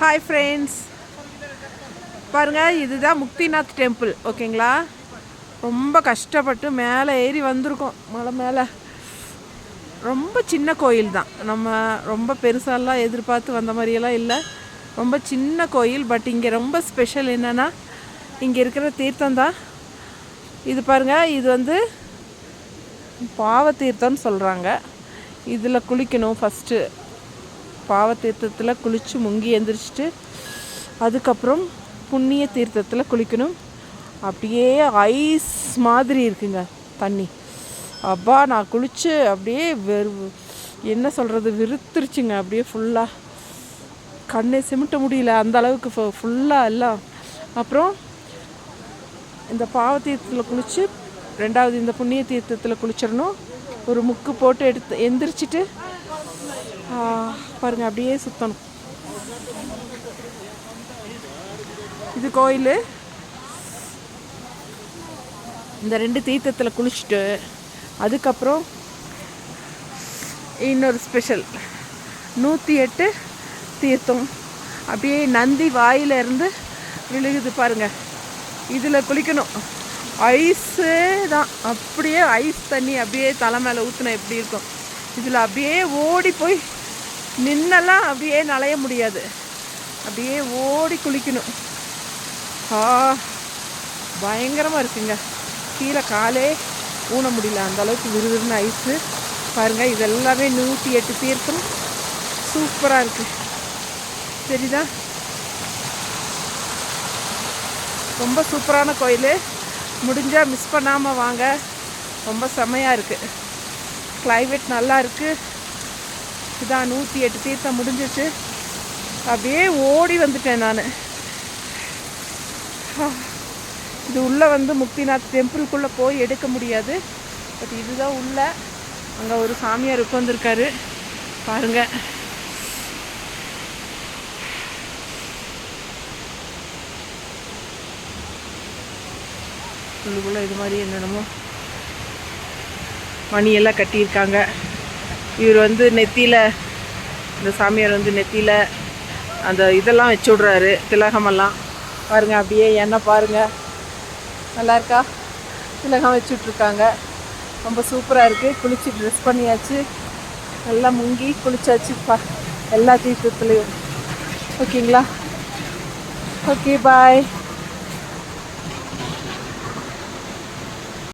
Hi friends பாருங்கள் இதுதான் Muktinath temple ஓகேங்களா ரொம்ப கஷ்டப்பட்டு மேலே ஏறி வந்திருக்கோம் மலை மேலே. ரொம்ப சின்ன கோயில் தான். நம்ம ரொம்ப பெருசாலாம் எதிர்பார்த்து வந்த மாதிரியெல்லாம் இல்லை. ரொம்ப சின்ன கோயில் பட் இங்கே ரொம்ப ஸ்பெஷல் என்னென்னா இங்கே இருக்கிற தீர்த்தம் தான். இது பாருங்கள் இது வந்து பாவ தீர்த்தம்னு சொல்கிறாங்க இதில் குளிக்கணும் ஃபஸ்ட்டு பாவ தீர்த்தத்தில் குளித்து முங்கி எந்திரிச்சிட்டு அதுக்கப்புறம் புண்ணிய தீர்த்தத்தில் குளிக்கணும். அப்படியே ஐஸ் மாதிரி இருக்குங்க தண்ணி. அப்பா நான் குளித்து அப்படியே வெறு என்ன சொல்கிறது விருத்துருச்சுங்க அப்படியே ஃபுல்லாக கண்ணை சிமிட்ட முடியல அந்த அளவுக்கு ஃபுல்லாக எல்லாம். அப்புறம் இந்த பாவ தீர்த்தத்தில் குளித்து ரெண்டாவது இந்த புண்ணிய தீர்த்தத்தில் குளிச்சிடணும். ஒரு முக்கு போட்டு எடுத்து எந்திரிச்சிட்டு பாருங்க அப்படியே சுற்றணும் இது கோயில். இந்த ரெண்டு தீர்த்தத்தில் குளிச்சுட்டு அதுக்கப்புறம் இன்னொரு ஸ்பெஷல் நூற்றி எட்டு தீர்த்தம். அப்படியே நந்தி வாயில இருந்து விழுகுது பாருங்க. இதில் குளிக்கணும். ஐஸே தான். அப்படியே ஐஸ் தண்ணி அப்படியே தலை மேலே ஊற்றின எப்படி இருக்கும்? இதில் அப்படியே ஓடி போய் நின்னெல்லாம் அப்படியே நலைய முடியாது. அப்படியே ஓடி குளிக்கணும். ஆ பயங்கரமாக இருக்குங்க. கீழே காலே ஊன முடியல. அந்த அளவுக்கு விறுவிறுன்னு ஐஸு பாருங்கள் இது எல்லாமே நூற்றி எட்டு தீர்த்தம் சூப்பராக இருக்குது சரிதா ரொம்ப சூப்பரான கோயில். முடிஞ்சால் மிஸ் பண்ணாமல் வாங்க. ரொம்ப செம்மையாக இருக்குது கிளைமேட் நல்லா இருக்குது இதான் நூற்றி எட்டு தீர்த்தம் முடிஞ்சிச்சு அப்படியே ஓடி வந்துட்டேன் நான். இது உள்ளே வந்து முக்திநாத் டெம்பிள்குள்ளே போய் எடுக்க முடியாது. பட் இதுதான் உள்ள. அங்கே ஒரு சாமியார் உட்காந்துருக்காரு பாருங்க. உள்ளுக்குள்ளே இது மாதிரி என்னென்னமோ மணியெல்லாம் கட்டியிருக்காங்க. இவர் வந்து நெத்தியில் இந்த சாமியார் வந்து நெத்தியில் அந்த இதெல்லாம் வச்சு விட்றாரு திலகமெல்லாம். பாருங்க அப்படியே எண்ணெய் பாருங்கள் நல்லா இருக்கா? திலகம் வச்சுட்ருக்காங்க ரொம்ப சூப்பராக இருக்குது குளித்து ட்ரெஸ் பண்ணியாச்சு. நல்லா முங்கி குளிச்சாச்சு பா எல்லா தீர்த்தத்துலேயும். ஓகேங்களா? Okay bye